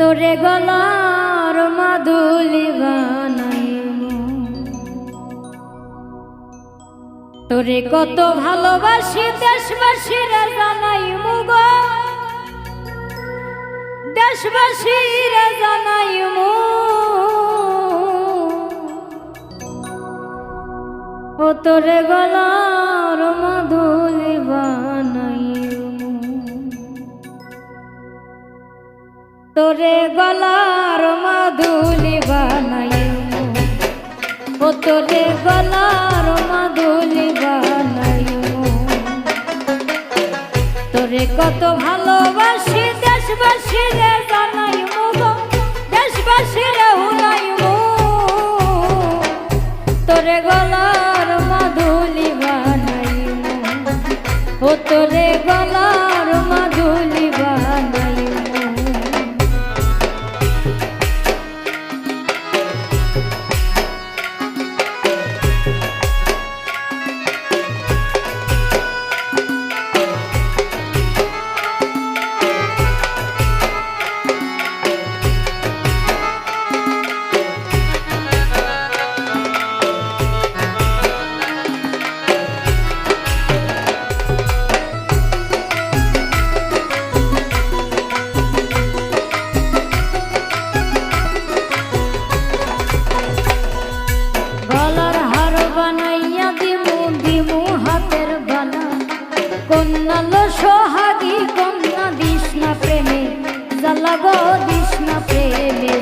তোরে গলার মাদুলি বানাইব তোরে কত ভালোবাসি দেশবাসীরা জানাই মুগ দেশবাসীরা জানাই মু ও তোরে গলার মাদুলি তোরে গলার মাদুলি বানাইব ও তোরে গলার মাদুলি বানাইব তোরে কত ভালোবাসি দেশবাসী রে জানাই দেশবাসী রে হুনাই তোরে গলার মাদুলি বানাই ও তোরে গলার কন্যা লো সোহাগী কন্যা দিস না প্রেমে জ্বালা গো দিস না প্রেমে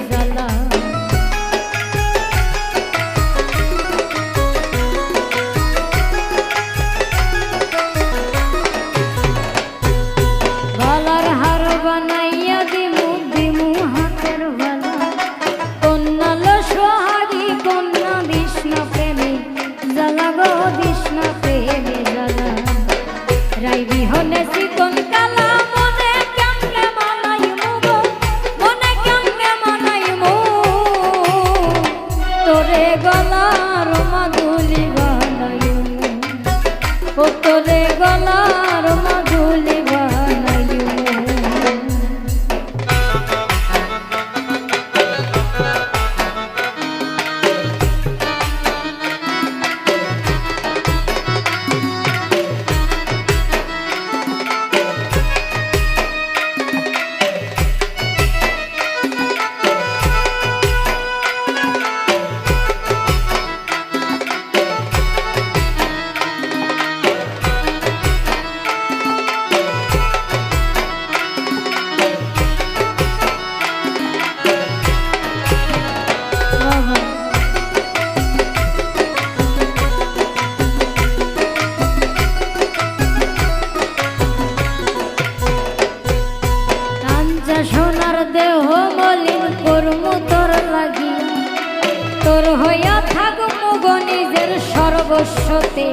তোরে গো নিজের সর্বস্বতে,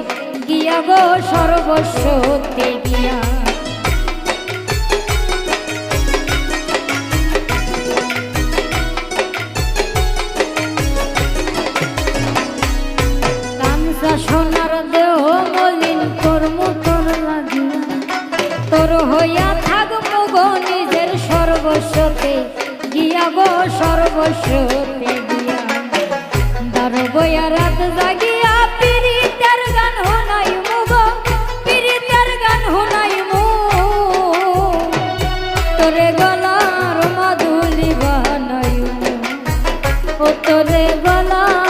গিয়া গো সর্বস্বতে গিয়া। সোনার দেহ মলিন তোর লাগিয়া। তোর হইয়া থাকব গো নিজের সর্বস্বতে, গিয়া গো সর্বস্বতে রাত জাগিয়া পিরিতের গান হোনাই পিরিতের গান হোনাই মু। তোরে গলার মাদুলি বানাই ও তোরে গলার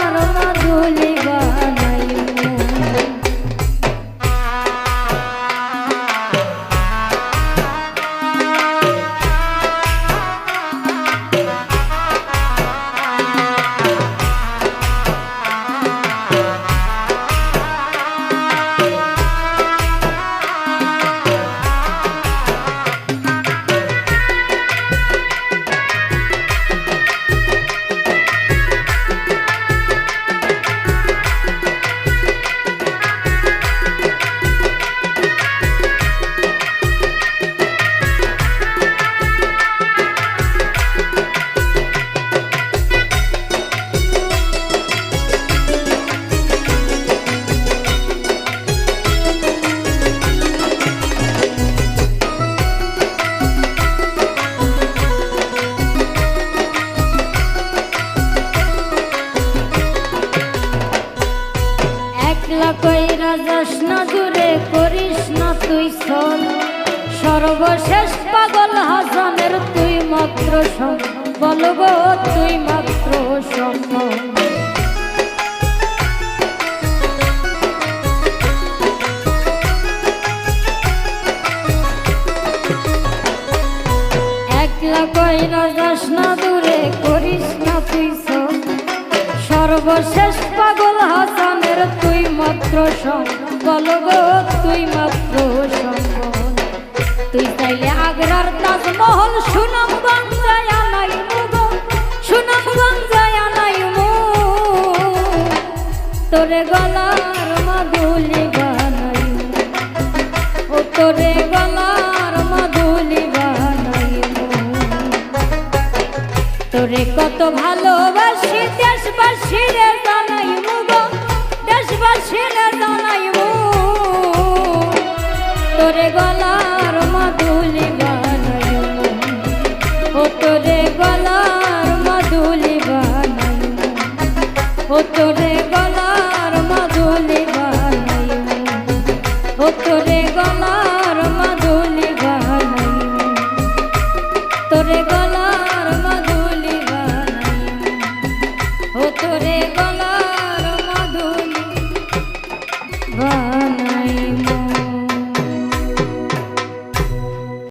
সর্বশেষ পাগল হাসানের তুই মাত্র সম বলব তুই মাত্র সম একলা কইরা যাস না দূরে, করিস না তুই সর্বশেষ পাগল হাসানের তুই মাত্র সম বলব তুই মাত্র কত